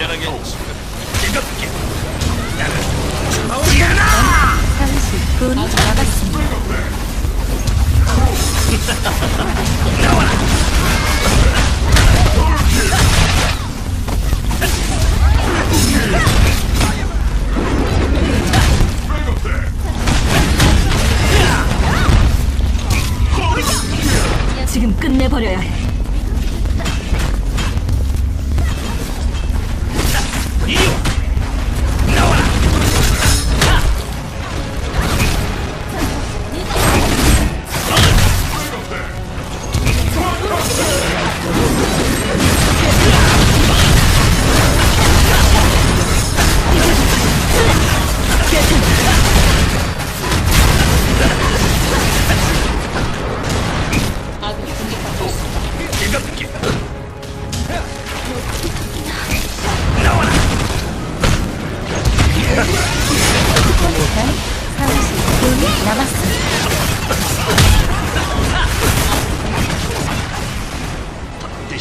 미안하겠지. 뜨겁게 30분 남았습니다. 지금 끝내버려야 해. 流す